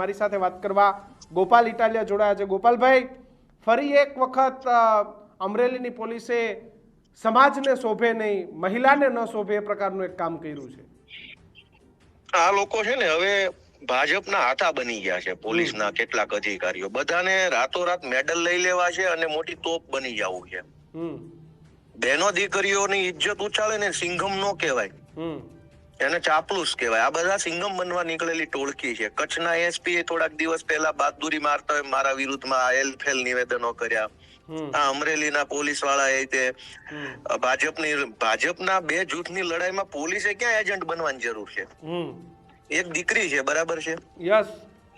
મારી સાથે વાત કરવા ગોપાલ ઇટાલિયા જોડાયા છે. ગોપાલભાઈ ફરી એક વખત અમરેલીની પોલીસે સમાજને શોભે નહીં મહિલાને ન શોભે એ પ્રકારનું એક કામ કર્યું છે. આ લોકો છે ને હવે ભાજપના હાથા બની ગયા છે પોલીસના કેટલાક અધિકારીઓ. બધાને રાતોરાત મેડલ લઈ લેવા છે અને મોટી તોપ બની જવું છે. બહેનો દીકરીઓની ઇજ્જત ઉછાળે ને સિંઘમ નો કહેવાય એને ચાપલુસ કહેવાય. આ બધા સિંગમ બનવા નીકળેલી ટોળકી છે. કચ્છના એસપી એ થોડાક દિવસ પહેલા બહાદુરી મારતા હોય મારા વિરુદ્ધમાં એલફેલ નિવેદનો કર્યા. આ અમરેલીના પોલીસવાળા એ તે ભાજપની ભાજપના બે જૂથની લડાઈમાં પોલીસે ક્યાં એજન્ટ બનવાની જરૂર છે? એક દીકરી છે બરાબર છે? યસ.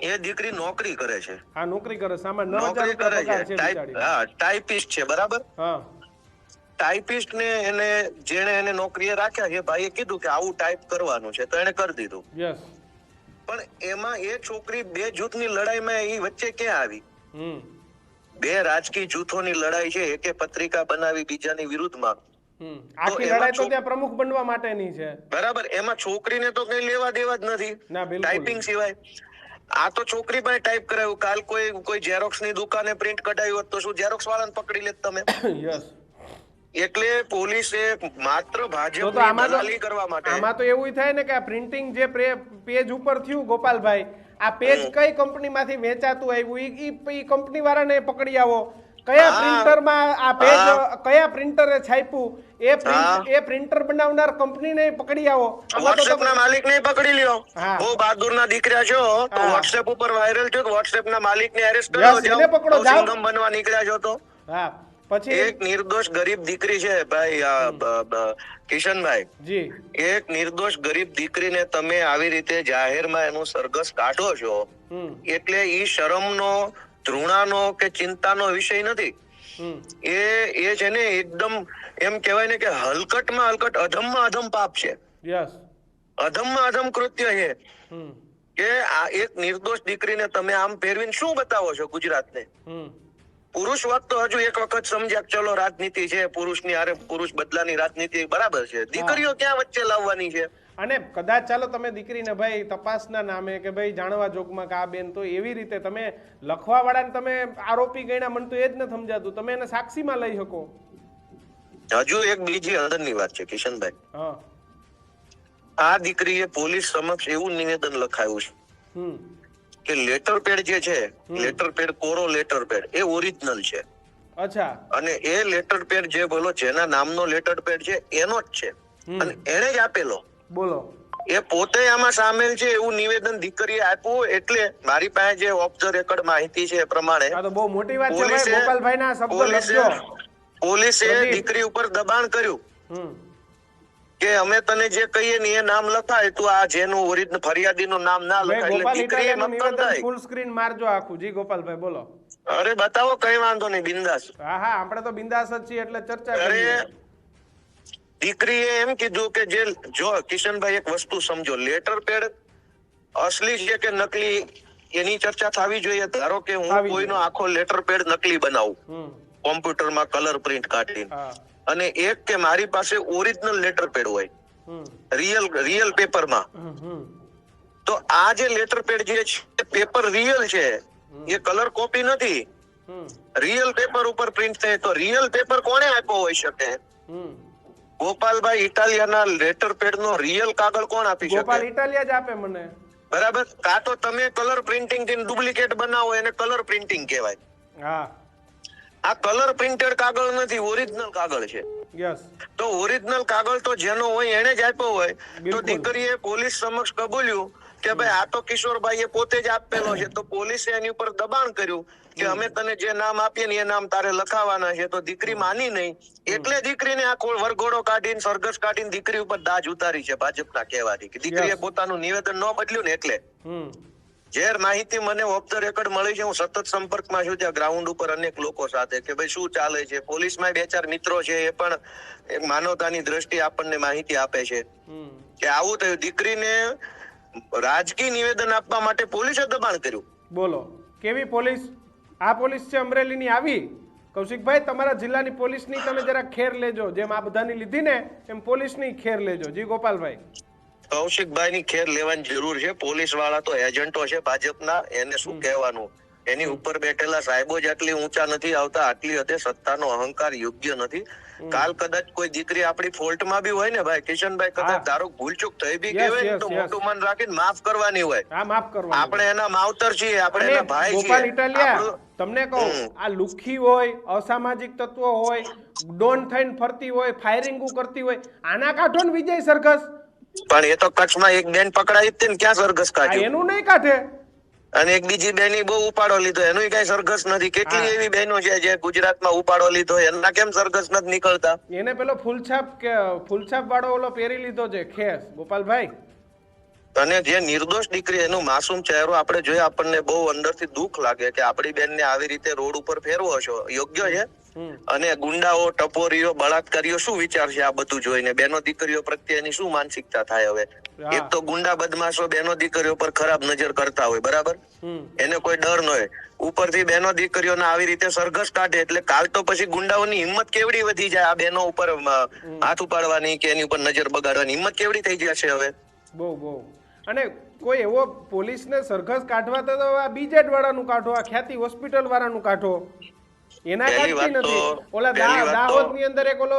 એ દીકરી નોકરી કરે છે. હા નોકરી કરે સામાન્ય નોકરી કરે છે. હા ટાઈપિસ્ટ છે બરાબર? હા. ટાઈપિસ્ટ ને એને જેણે એને નોકરીએ રાખ્યા એ ભાઈએ કીધું કે આવું ટાઈપ કરવાનું છે તો એને કરી દીધું. પણ એમાં એ છોકરી બે જૂથની લડાઈમાં એ વચ્ચે ક્યાં આવી? બે રાજકીય જૂથોની લડાઈ છે એકે પત્રિકા બનાવી બીજાની વિરુદ્ધમાં. આખી લડાઈ તો ત્યાં પ્રમુખ બનવા માટેની છે. બરાબર એમાં છોકરીને તો કઈ લેવા દેવા જ નથી. ટાઈપિંગ સિવાય. આ તો છોકરી પાસે ટાઈપ કરાવ્યું કાલ કોઈ કોઈ ઝેરોક્સની દુકાને પ્રિન્ટ કઢાયું હોત તો શું ઝેરોક્સ વાળાને પકડી લેત તમે? યસ એટલે પોલીસે માત્ર ભાજપ દલાલી કરવા માટે આમાં તો એવું થાય ને કે આ પ્રિન્ટિંગ જે પેજ ઉપર થયું ગોપાલભાઈ આ પેજ કઈ કંપનીમાંથી વેચાતું આવ્યું? ઈ ઈ કંપની વાળાને પકડી આવો. કયા પ્રિન્ટરમાં આ પેજ કયા પ્રિન્ટરે છાપ્યું? એ પ્રિન્ટ એ પ્રિન્ટર બનાવનાર કંપનીને પકડી આવો. વોટ્સએપ ના માલિક ને પકડી લ્યો. બહુ બહાદુર ના દીકરા છો તો. વોટ્સએપ ઉપર વાયરલ થયો વોટ્સએપ ના માલિક ને એરેસ્ટ Yes, કરો એને પકડો, જાઓ. બનવા નીકળ્યા છો તો. હા. પછી? એક નિર્દોષ ગરીબ દીકરી છે ભાઈ કિશનભાઈ. જી. એક નિર્દોષ ગરીબ દીકરીને તમે આવી રીતે જાહેરમાં એનું સરઘસ કાઢો છો એટલે ઈ શરમનો ધૃણાનો કે ચિંતાનો વિષય નથી. એ એ છે ને એકદમ એમ કહેવાય ને કે હલકટમાં હલકટ અધમમાં અધમ પાપ છે. યસ. અધમમાં અધમ કૃત્ય છે. કે આ એક નિર્દોષ દીકરીને તમે આમ ફેરવીને શું બતાવો છો ગુજરાતને? પુરુષ વાત તો હજુ એક વખત સમજ્યા ચલો રાજનીતિ છે પુરુષની હારે પુરુષ બદલાની રાજનીતિ બરાબર છે. દીકરીઓ ક્યાં વચ્ચે લાવવાની છે? અને કદાચ ચાલો તમે દીકરીને ભાઈ તપાસના નામે કે ભાઈ જાણવા જોગમાં કે આ બેન તો એવી રીતે તમે લખવા વાળાને તમે આરોપી ગણ્યા મને તો એ જ ન સમજાતું. તમે એને સાક્ષીમાં લઈ શકો. હજુ એક બીજી અંદરની વાત છે કિશનભાઈ. હા. આ દીકરીએ પોલીસ સમક્ષ એવું નિવેદન લખાયું છે. હમ. કે લેટર પેડ જે છે લેટર પેડ કોરો લેટર પેડ એ ઓરિજિનલ છે. અચ્છા. અને એ લેટર પેડ જે બોલો જેના નામનો લેટર પેડ છે એનો જ છે. અને એને જ આપેલો. બોલો. એ પોતે આમાં સામેલ છે એવું નિવેદન દીકરીએ આપ્યું એટલે મારી પાસે જે ઓફ ધ રેકોર્ડ માહિતી છે એ પ્રમાણે આ તો બહુ મોટી વાત છે ભાઈ પોલીસે ગોપાલભાઈના શબ્દ લખજો પોલીસે દીકરી ઉપર દબાણ કર્યું. કે અમે તને જે કહીએ ને એ નામ લખાય તું આ જેનું ઓરિજિનલ ફરિયાદીનું નામ ના લખાય એટલે દીકરી ઇટાલિયાનું થાય. ફૂલ સ્ક્રીન મારજો આખું. જી ગોપાલભાઈ બોલો. અરે બતાવો કઈ વાંધો નહીં બિંદાસ. હા હા આપણે તો બિંદાસ જ છીએ એટલે ચર્ચા અરે કરીએ. દીકરીએ એમ કીધું કે જે જો કિશનભાઈ એક વસ્તુ સમજો લેટર પેડ અસલી છે કે નકલી એની ચર્ચા થવી જોઈએ. ધારો કે હું કોઈનો આખો લેટર પેડ નકલી બનાવું કોમ્પ્યુટરમાં કલર પ્રિન્ટ કાઢીને. અને એક કે મારી પાસે ઓરિજિનલ લેટર પેડ હોય. રિયલ રિયલ પેપરમાં તો આ જે લેટર પેડ જે છે પેપર રિયલ છે. એ કલર કોપી નથી. રિયલ પેપર ઉપર પ્રિન્ટ થાય તો રિયલ પેપર કોણે આપ્યો હોઈ શકે? ગોપાલભાઈ ઇટાલિયાના લેટર પેડ નો રિયલ કાગળ કોણ આપી ગોપાલ શકે ઇટાલિયા જ આપે મને. બરાબર? કાં તો તમે કલર પ્રિન્ટિંગથી ડુપ્લિકેટ બનાવો એને કલર પ્રિન્ટિંગ કહેવાય. હા. આ કલર પ્રિન્ટેડ કાગળ નથી ઓરિજિનલ કાગળ છે. યસ તો ઓરિજિનલ કાગળ તો જેનો હોય એને જ આપ્યો હોય તો. દીકરીએ પોલીસ સમક્ષ કબૂલ્યું કે ભાઈ આ તો કિશોરભાઈએ પોતે જ આપેલો છે. તો પોલીસે એની ઉપર દબાણ કર્યું કે અમે તને જે નામ આપીએ ને એ નામ તારે લખાવાના છે. તો દીકરી માની નહીં. એટલે દીકરીને આ વરઘોડો કાઢીને સરઘસ કાઢીને દીકરી ઉપર દાજ ઉતારી છે ભાજપના કહેવાથી. કે દીકરીએ પોતાનું નિવેદન ન બદલ્યું ને એટલે. જે માહિતી મને ઓફ ધ રેકોર્ડ મળી છે. હું સતત સંપર્કમાં છું. ત્યાં ગ્રાઉન્ડ ઉપર અનેક લોકો સાથે કે ભાઈ શું ચાલે છે? પોલીસમાં બે ચાર મિત્રો છે. એ પણ એક માનવતાની દ્રષ્ટિએ આપણને માહિતી આપે છે. કે આવું થયું. દીકરીને રાજકીય નિવેદન આપવા માટે પોલીસે દબાણ કર્યું. બોલો. કેવી પોલીસ? આ પોલીસ છે અમરેલીની આવી? કૌશિકભાઈ તમારા જિલ્લાની પોલીસની તમે જરા ખેર લેજો. જેમ આ બધાની લીધી ને એમ પોલીસની ખેર લેજો. જી ગોપાલભાઈ. કૌશિકભાઈ ની ખેર લેવાની જરૂર છે. પોલીસવાળા તો એજન્ટો છે. ભાજપના એને શું કહેવાનું? એની ઉપર બેઠેલા સાહેબો જ આટલી ઊંચા નથી આવતા આટલી હદે સત્તાનો અહંકાર યોગ્ય નથી. કાલ કદાચ કોઈ દીકરી આપણી ફોલ્ટમાં બી હોય ને ભાઈ કિશનભાઈ કદાચ ધારો ભૂલચૂક થઈ બી ગઈ હોય ને તો મોટું મન રાખીને માફ કરવાની હોય. આપણે એના માવતર છીએ આપણે એના ભાઈ છીએ. તમને કહું આ લુખી હોય અસામાજિક તત્વો હોય ડોન થઈને ફરતી હોય ફાયરિંગો કરતી હોય આના કાઢો ને વિજય સરઘસ. પણ એ તો કચ્છમાં એક બેન પકડાઈ હતી ને ક્યાં સરઘસ કાઢ્યું? એનું નહીં કાઢે? અને એક બીજી બેની બહુ ઉપાડો લીધો. એનું કઈ સરઘસ નથી. કેટલી એવી બહેનો છે જે ગુજરાતમાં ઉપાડો લીધો એના કેમ સરઘસ નથી નીકળતા? એને પેલો ફૂલછાપ કે ફૂલછાપ વાળો ઓલો પહેરી લીધો છે ખેસ. ગોપાલભાઈ? અને જે નિર્દોષ દીકરી એનું માસૂમ ચહેરો આપણે જોઈએ આપણને બહુ અંદરથી દુઃખ લાગે કે આપણી બેનને આવી રીતે રોડ ઉપર ફેરવો છો. યોગ્ય છે. અને ગુંડાઓ ટપોરીઓ બળાત્કારીઓ શું વિચારશે આ બધું જોઈને? બેનો દીકરીઓ પ્રત્યેની શું માનસિકતા થાય હવે? એક તો ગુંડા બદમાશો બેનો દીકરીઓ પર ખરાબ નજર કરતા હોય બરાબર? એને કોઈ ડર ન હોય. ઉપરથી બેનો દીકરીઓને આવી રીતે સરઘસ કાઢે એટલે કાલ તો પછી ગુંડાઓની હિંમત કેવડી વધી જાય આ બેનો ઉપર હાથ ઉપાડવાની કે એની ઉપર નજર બગાડવાની? હિંમત કેવડી થઈ જશે હવે? બહુ બહુ. અને કોઈ એવો પોલીસને સરઘસ કાઢવા તો આ બીજેડ વાળાનું કાઢો આ ખ્યાતિ હોસ્પિટલ વાળાનું કાઢો. એના કાઢતી નથી. ઓલા દાહોદની અંદર એક ઓલો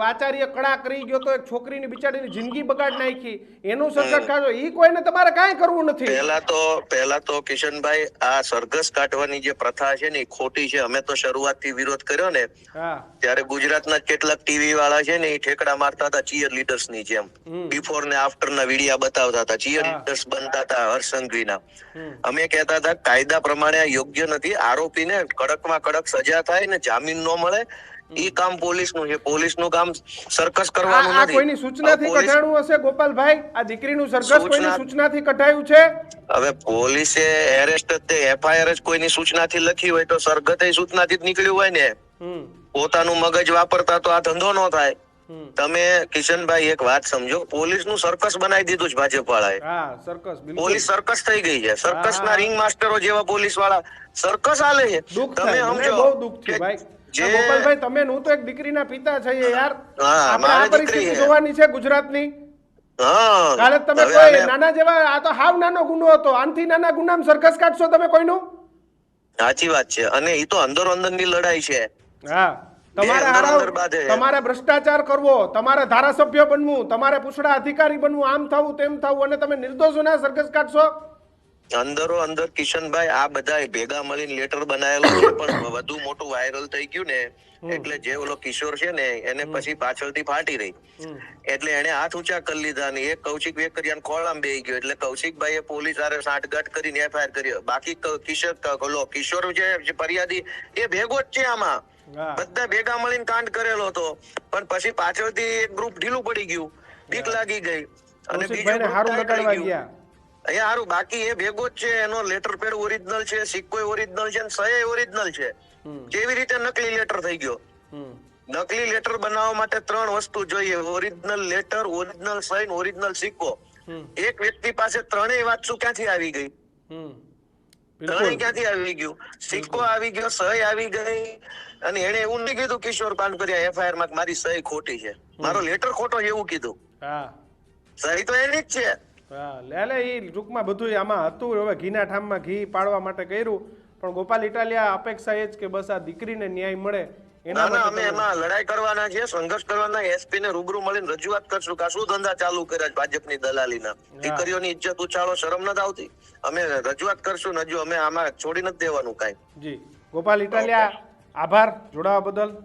આચાર્ય કડા કરી ગયો તો એક છોકરીની બિચારીની જિંદગી બગાડ નાખી. એનું સરઘસ કાઢો. ઈ કોઈને તમારે કાંઈ કરવું નથી. પહેલા તો પહેલા તો કિશનભાઈ આ સરઘસ કાઢવાની જે પ્રથા છે ને એ ખોટી છે. અમે તો શરૂઆતથી વિરોધ કર્યો ને ત્યારે ગુજરાતના કેટલાક ટીવી વાળા છે ને એ ઠેકડા મારતા હતા ચીયર લીડર્સની જેમ. બિફોર ને આફ્ટર ના વિડિયા બતાવતા હતા. ચીયર લીડર્સ બનતા હતા ના અમે કહેતા હતા કાયદા પ્રમાણે આ યોગ્ય નથી. આરોપીને કડકમાં કડક સજા થાય ને જામીન ન મળે. ઈ કામ પોલીસનું છે. પોલીસનું કામ સરકસ કરવાનું આ નથી. કોઈની સૂચનાથી કઢાણું હશે ગોપાલભાઈ? આ દીકરીનું સરકસ કોઈની સૂચના- સૂચનાથી કઢાયું છે? હવે પોલીસે એરેસ્ટ તે એફઆઈઆર જ કોઈની સૂચનાથી લખી હોય તો સરગતે સૂચનાથી જ નીકળ્યું હોય ને. પોતાનું મગજ વાપરતા તો આ ધંધો નો થાય. તમે કિશનભાઈ એક વાત સમજો પોલીસનું સરકસ બનાવી દીધું છે ભાજપ વાળાએ પોલીસ સરકસ થઈ ગઈ છે. સરકસ ના રિંગ માસ્ટરો જેવા પોલીસવાળા સરકસ આલે છે. તમે સમજો જે ગોપાલભાઈ તમે હું તો એક દીકરીના પિતા છે યાર. આપણે આ પરિસ્થિતિ જોવાની છે ગુજરાતની. કાલે તમે કોઈ નાના જેવા આ તો હાવ નાનો ગુનો હતો. આનથી નાના ગુનામાં સરઘસ કાઢશો તમે કોઈનું? સાચી વાત છે. અને એ તો અંદરો અંદરની લડાઈ છે. હા. તમારે. તમારે ભ્રષ્ટાચાર કરવો તમારે ધારાસભ્ય બનવું તમારે પૂછડા અધિકારી બનવું આમ થવું તેમ થવું અને તમે નિર્દોષોના સરઘસ કાઢશો? અંદરો અંદર કિશનભાઈ આ બધા ભેગા મળીને લેટર બનાવેલો છે પણ વધુ મોટું વાયરલ થઈ ગયું ને એટલે જે ઓલો કિશોર છે ને એને પછી પાછળથી ફાટી રહી. એટલે એને હાથ ઊંચા કરી લીધા ને એક કૌશિક વેકરિયાને ખોળામાં બેહી ગયો. એટલે કૌશિકભાઈએ પોલીસ આરે સાંઠગાંઠ કરીને એફઆઈઆર કર્યો. બાકી કિશોર ઓલો કિશોર જે ફરિયાદી એ ભેગો જ છે આમાં. બધા ભેગા મળીને કાંડ કરેલો હતો. પણ પછી પાછળથી એક ગ્રુપ ઢીલું પડી ગયું. બીક લાગી ગઈ. અને બીજું હારું ગયું. અહીંયા સારું બાકી એ ભેગો જ છે એનો લેટર પેડ ઓરિજિનલ છે સિક્કો ઓરિજિનલ છે સહે ઓરિજિનલ છે. કેવી રીતે નકલી લેટર થઈ ગયો. નકલી લેટર બનાવવા માટે ત્રણ વસ્તુ જોઈએ ઓરિજિનલ લેટર ઓરિજિનલ સહી ઓરિજિનલ સિક્કો. એક વ્યક્તિ પાસે ત્રણેય વાતચું ક્યાંથી આવી ગઈ? ત્રણેય ક્યાંથી આવી ગયું? સિક્કો આવી ગયો સહી આવી ગઈ અને એને એવું નહીં કીધું કિશોર પાનપરિયા એફઆઈઆરમાં મારી સહી ખોટી છે. મારો લેટર ખોટો એવું કીધું. હા. સહી તો એની જ છે. હા લે લે એ ટૂંકમાં બધું આમાં હતું. હવે ઘીના ઠામમાં ઘી પાડવા માટે કર્યું. પણ ગોપાલ ઇટાલિયા અપેક્ષા એ જ કે બસ આ દીકરીને ન્યાય મળે. એના અમે એમાં લડાઈ કરવાના છે સંઘર્ષ કરવાના એસપી ને રૂબરૂ મળીને રજૂઆત કરશું કે શું ધંધા ચાલુ કર્યા છે ભાજપની દલાલીના. દીકરીઓની ઇજ્જત ઉછાળો શરમ નથી આવતી. અમે રજૂઆત કરશું ને હજુ અમે આમાં છોડી નથી દેવાનું કાંઈ. જી. ગોપાલ ઇટાલિયા આભાર જોડાવા બદલ.